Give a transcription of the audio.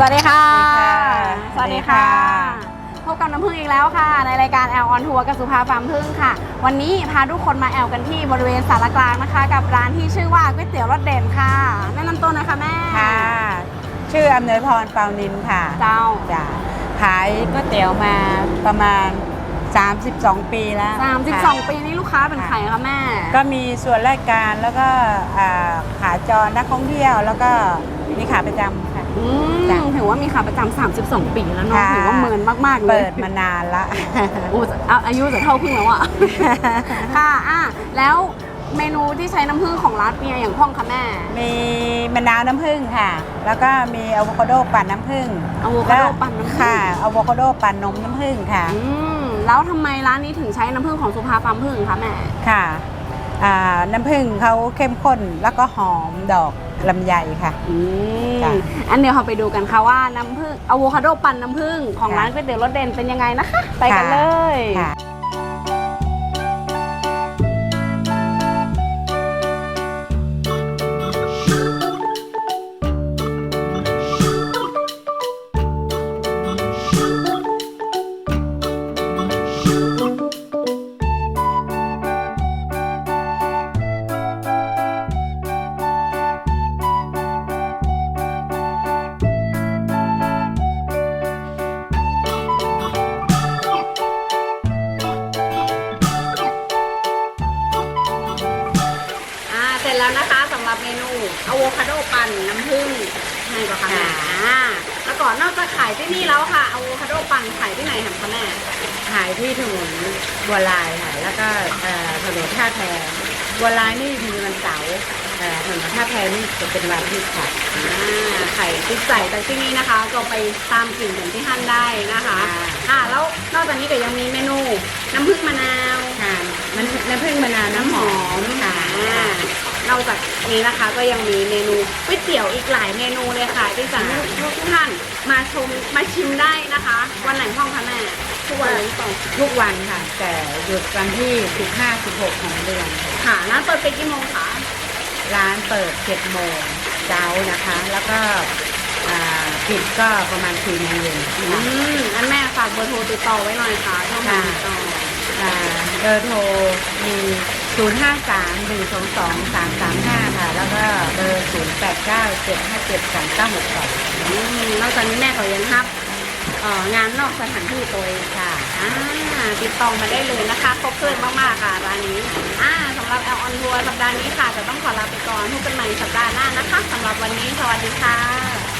วัสดีค่ะ สวัสดีค่ะ พบกับน้ำพึ่งอีกแล้วค่ะ ในรายการแอลออนทัวร์กับสุภาฟาร์มพึ่งค่ะ วันนี้พาทุกคนมาแอลกันที่บริเวณสารกลางนะคะ กับร้านที่ชื่อว่าก๋วยเตี๋ยวรสเด่นค่ะ แนะนำตัวหนะคะแม่ ค่ะ ชื่ออำนวยพรเปานินค่ะ เจ้าจ้ะขายก๋วยเตี๋ยวมาประมาณ 32 ปีแล้วค่ะ32 ปีนี้ลูกค้าเป็นใครคะแม่ ก็มีส่วนรายการแล้วก็อ่าขาจรนักท่องเที่ยวแล้วก็มีขาประจำค่ะ อืมจ้ะ ถือว่ามีขาประจำ32 ปีแล้วเนาะค่ะถือว่าเมินมาก ๆ เลยเปิดมานานละ โอ้อะอายุจะเท่าพึ่งแล้วอะค่ะอะ แล้วเมนูที่ใช้น้ำผึ้งของร้านมีอะไรอย่างพ่องคะแม่ มีมะนาวน้ำผึ้งค่ะ แล้วก็มีอะโวคาโดปั่นน้ำผึ้งอะโวคาโดปั่นน้ำผึ้ง ค่ะอะโวคาโดปั่นนมน้ำผึ้งค่ะ อืม แล้วทำไมร้านนี้ถึงใช้น้ำผึ้งของสุภาฟาร์มผึ้งคะแม่ ค่ะอ่าน้ำผึ้งเขาเข้มข้นแล้วก็หอมดอกลำไยค่ะ อืมจ้ะอันเดี๋ยวเราไปดูกันค่ะว่าน้ำผึ้งอะโวคาโดปั่นน้ำผึ้งของค่ะร้านก๋วยเตี๋ยวรสเด่นเป็นยังไงนะคะ ไปกันเลย ค่ะ แล้วนะคะสำหรับเมนูอะโวคาโดปั่นน้ำผึ้งให้ก่อนค่ะแม่ค่ะอ่าแล้วก่อนนอกจากขายที่นี่แล้วค่ะอะโวคาโดปั่นขายที่ไหนคะแม่ขายที่ถนนบัวลายค่ะแล้วก็เอ่อถนนท่าแพบัวลายนี่มีวันเสาร์เอ่อถนนท่าแพนี่จะเป็นวันอาที่ค่ะอ่าไข่ติดใส่จากที่นี่นะคะก็ไปตามกลิ่นของที่ท่านได้นะคะค่ะ อ่าแล้วนอกจากนี้ก็ยังมีเมนูน้ำผึ้งมะนาว ค่ะมันน้ำผึ้งมะนาวน้ำหอมค่ะอ่า นอกจากนี้นะคะก็ยังมีเมนูก๋วยเตี๋ยวอีกหลายเมนูเลยค่ะที่จะให้ทุกท่านมาชมมาชิมได้นะคะ วันไหนห้องคะแม่ทุกวันเลยต่อทุกวันค่ะ แต่หยุดวันที่15 16ของเดือนค่ะค่ะร้านเปิดเป็นกี่โมงคะร้านเปิด7โมงเช้านะคะ แล้วก็อ่าปิดก็ประมาณ4โมงเย็นอืค่ะมอันแม่ฝากเบอร์โทรติดต่อไว้หน่อยค่ะช่องทางติดต่ออ่าเบอร์โทรมี 0 5 3 1 2 2 3 3 5 ค่ะ แล้วก็เบอร์ 0 8 9 7 5 7 2 9 6 2อืมนอกจากนี้แม่ก็ยังรับเอ่องานนอกสถานที่ตัวเองค่ะอ่าติดต่อมาได้เลยนะคะครบเครื่องมากๆค่ะร้านนี้อ่าสำหรับแอลออนทัวร์สัปดาห์นี้ค่ะ จะต้องขอลาไปก่อนพบกันใหม่สัปดาห์หน้านะคะสำหรับวันนี้สวัสดีค่ะ